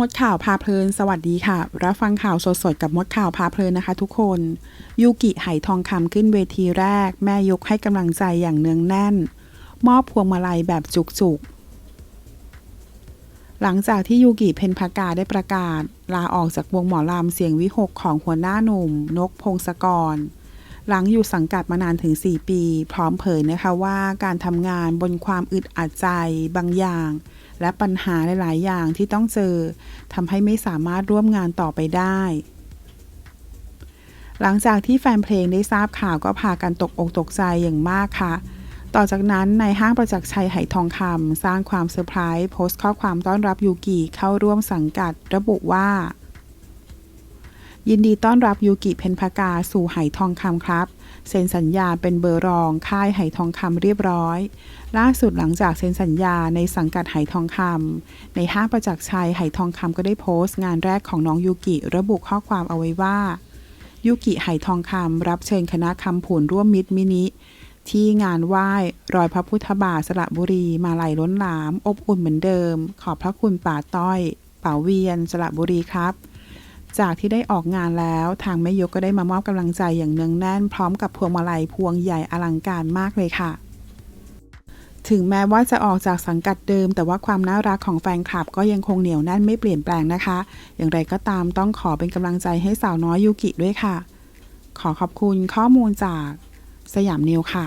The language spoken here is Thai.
มดข่าวพาเพลิน สวัสดีค่ะ รับฟังข่าวสดๆ กับมดข่าวพาเพลินนะคะทุกคน ยูกิไหทองคำขึ้นเวทีแรก แม่ยกให้กำลังใจอย่างเนืองแน่น มอบพวงมาลัยแบบจุกๆ หลังจากที่ยูกิเพนพากาได้ประกาศ ลาออกจากวงหมอลำเสียงวิหกของหัวหน้าหนุ่ม นกพงศกร หลังอยู่สังกัดมานานถึง 4 ปี พร้อมเผยนะคะว่าการทำงานบนความอึดอัดใจบางอย่าง และปัญหาหลาย ๆ อย่างที่ต้องเจอทำให้ไม่สามารถร่วมงานต่อไปได้ หลังจากที่แฟนเพลงได้ทราบข่าวก็พากันตกอกตกใจอย่างมากค่ะต่อจากนั้นในห้างประจักษ์ชัยไหทองคำสร้างความเซอร์ไพรส์โพสต์ข้อความต้อนรับยูกิเข้าร่วมสังกัดระบุว่า ยินดีต้อนรับยูกิเพนพากาสู่ไหทองคำครับ เซ็นสัญญาเป็นเบอร์รองค่ายไหทองคำเรียบร้อย ล่าสุดหลังจากเซ็นสัญญาในสังกัดไหทองคำในห้างประจักษ์ชัยไหทองคำก็ได้โพสต์งานแรกของน้องยูกิระบุข้อความเอาไว้ว่า ยูกิไหทองคำรับเชิญคณะคำผุนร่วมมิตรมินิที่งานไหว้รอยพระพุทธบาทสระบุรี มาลัยล้นหลาม อบอุ่นเหมือนเดิม ขอบพระคุณป่าต้อย ป่าเวียนสระบุรีครับ จากที่ได้ออกงานแล้วทางแม่ยกก็ได้มามอบกำลังใจอย่างเนืองแน่น พร้อมกับพวงมาลัยพวงใหญ่อลังการมากเลยค่ะ ถึงแม้ว่าจะออกจากสังกัดเดิม แต่ว่าความน่ารักของแฟนคลับก็ยังคงเหนียวแน่นไม่เปลี่ยนแปลงนะคะ อย่างไรก็ตามต้องขอเป็นกำลังใจให้สาวน้อยยูกิด้วยค่ะ ขอขอบคุณข้อมูลจากสยามนิวค่ะ